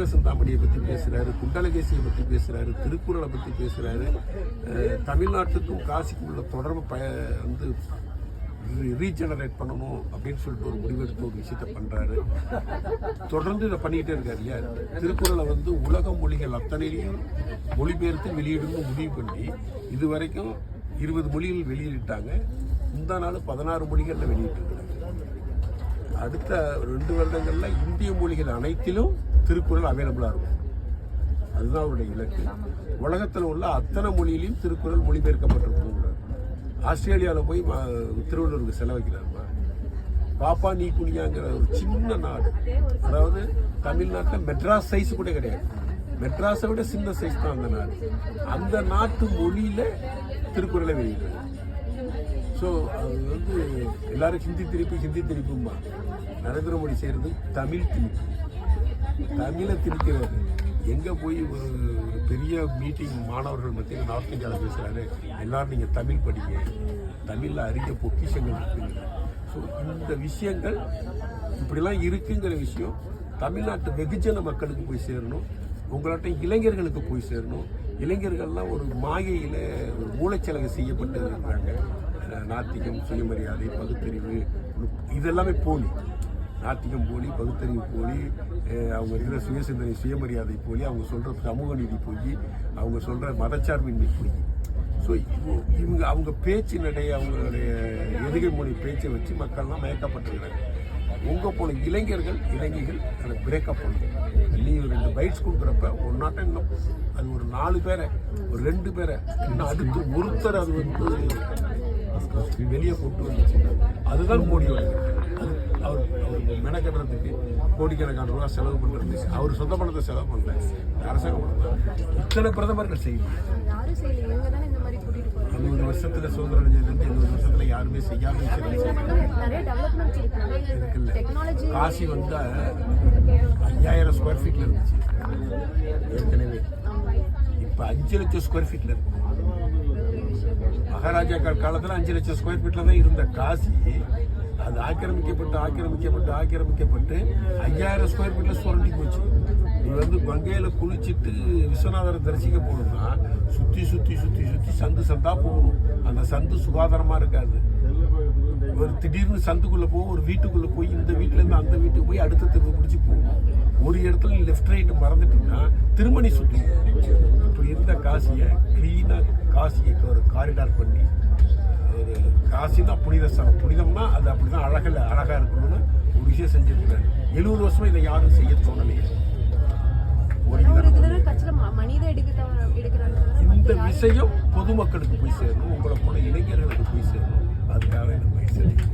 சீவக சிந்தாமணியை பற்றி பேசுகிறாரு குண்டலகேசியை பற்றி பேசுகிறாரு திருக்குறளை பற்றி பேசுகிறாரு தமிழ்நாட்டுக்கும் காசிக்கும் உள்ள தொடர்பு ப வந்து ரீஜெனரேட் பண்ணணும் அப்படின்னு சொல்லிட்டு ஒரு முடிவெடுத்து ஒரு விஷயத்த பண்ணுறாரு தொடர்ந்து இதை பண்ணிக்கிட்டே இருக்காரு இல்லையா திருக்குறளை வந்து உலக மொழிகள் அத்தனையிலையும் மொழிபெயர்த்து வெளியிடணும்னு முடிவு பண்ணி இது வரைக்கும் இருபது மொழிகள் வெளியிட்டாங்க. இந்த நாள் பதினாறு மொழிகளில் வெளியிட்டிருக்கிறாங்க. அடுத்த ரெண்டு வருடங்களில் இந்திய மொழிகள் அனைத்திலும் திருக்குறள் அவைலபிளாக இருக்கும். அதுதான் அவருடைய இலக்கு. உலகத்தில் உள்ள அத்தனை மொழியிலையும் திருக்குறள் மொழிபெயர்க்கப்பட்டிருக்கும் ஆஸ்திரேலியாவில் போய் திருவள்ளுவருக்கு செலவைக்கிறாருமா பாப்பா நீ குனியாங்கிற ஒரு சின்ன நாடு. அதாவது தமிழ்நாட்டில் மெட்ராஸ் சைஸ் கூட கிடையாது. மெட்ராஸை விட சின்ன சைஸ் தான் அந்த நாடு. அந்த நாட்டு மொழியில் திருக்குறளை வெளியிடுறது ஸோ அது வந்து எல்லாரும் ஹிந்தி திருப்பி ஹிந்தி திருப்பும்மா நரேந்திர மோடி செய்கிறது தமிழ் திருப்பி. தமிழை திணிக்கிறாரு எங்கே போய் ஒரு ஒரு பெரிய மீட்டிங் மாணவர்கள் மத்தியில் நார்த் இந்தியாவில் பேசுகிறாரு எல்லாரும் நீங்கள் தமிழ் படிங்க. தமிழில் அறிய பொக்கிஷங்கள் இருக்குங்க. ஸோ இந்த விஷயங்கள் இப்படிலாம் இருக்குங்கிற விஷயம் தமிழ்நாட்டு வெகுஜன மக்களுக்கு போய் சேரணும். உங்களாட்ட இளைஞர்களுக்கு போய் சேரணும். இளைஞர்கள்லாம் ஒரு மாயையில் ஒரு மூளைச்சலகை செய்யப்பட்டு இருக்கிறாங்க. நாத்திகம் சுயமரியாதை பகுத்தறிவு இதெல்லாமே போலி. நாத்திகம் போலி பகுத்தறிவு போலி அவங்க இருக்கிற சுயசிந்தனை சுயமரியாதை போலி அவங்க சொல்கிற சமூக நீதி போய் அவங்க சொல்கிற மதச்சார்பின்மை போய் ஸோ இவங்க அவங்க பேச்சு நடை அவங்களுடைய எதுகை மொழி பேச்சை வச்சு மக்கள்லாம் மயக்கப்பட்டிருக்கிறாங்க. உங்கள் போல இளைஞர்கள் இளைஞர்கள் அதை பிரேக்கப் பண்ணணும். நீ ஒரு ரெண்டு பைட்ஸ் கொடுக்குறப்ப ஒரு நாட்டை இன்னும் அது ஒரு நாலு பேரை ஒரு ரெண்டு பேரை இன்னும் அடுத்து ஒருத்தர் அது வந்து வெளியே கொண்டு வந்துச்சுன்னா அதுதான் மோடியோட அது அவர் அவர் மெனக்கட்டுறதுக்கு கோடிக்கணக்கான ரூபா செலவு பண்ணுறது அவர் சொந்த பணத்தை செலவு பண்ணல. அரசாங்கம் பண்ணல இத்தனை பிரதமர்கள் செய்யும். யாரும் வருஷத்தில் எழுபது சுதந்திரம் அடைஞ்சதுலேருந்து எழுபது வருஷத்தில் யாருமே செய்யாத இருக்குல்ல. காசி வந்து ஐயாயிரம் ஸ்கொயர் ஃபீட்டில் இருந்துச்சு. ஏற்கனவே. இப்போ அஞ்சு லட்சம் ஸ்கொயர் ஃபீட்டில் இருக்கு. மகாராஜாக்கள் காலத்தில் அஞ்சு லட்சம் ஸ்கொயர் ஃபீட்டில் தான் இருந்த காசி அது ஆக்கிரமிக்கப்பட்டு ஆக்கிரமிக்கப்பட்டு ஆக்கிரமிக்கப்பட்டு ஐயாயிரம் ஸ்கொயர் ஃபீட்டில் சுரண்டி போச்சு. நீ வந்து கங்கையில் குளிச்சுட்டு விஸ்வநாதரை தரிசிக்க போகணும்னா சுற்றி சுற்றி சுற்றி சுற்றி சந்து சந்தாக போகணும். அந்த சந்து சுகாதாரமாக இருக்காது. ஒரு திடீர்னு சந்துக்குள்ளே போகும் ஒரு வீட்டுக்குள்ளே போய் இந்த வீட்டிலேருந்து அந்த வீட்டுக்கு போய் அடுத்த தெருவு பிடிச்சி போகணும் ஒரு இடத்துல லெஃப்ட் ரைட்டு மறந்துட்டீங்கன்னா திருமணி சுற்றி இப்படி இருந்த காசியை க்ளீனாக காசிக்கு ஒரு காரிடார் பண்ணி ஒரு காசி தான் புனித ஸ்தலம். புனிதம்னா அது அப்படி தான் அழகில் அழகாக இருக்கணும்னு ஒரு விஷயம் செஞ்சுருக்கிறாரு. எழுபது வருஷமாக இதை யாரும் செய்ய தோணலையே. இந்த விஷயம் பொதுமக்களுக்கு போய் சேரணும். உங்களை போல இளைஞர்களுக்கு போய் சேரணும். அதுக்காக எனக்கு போய் சேரணும்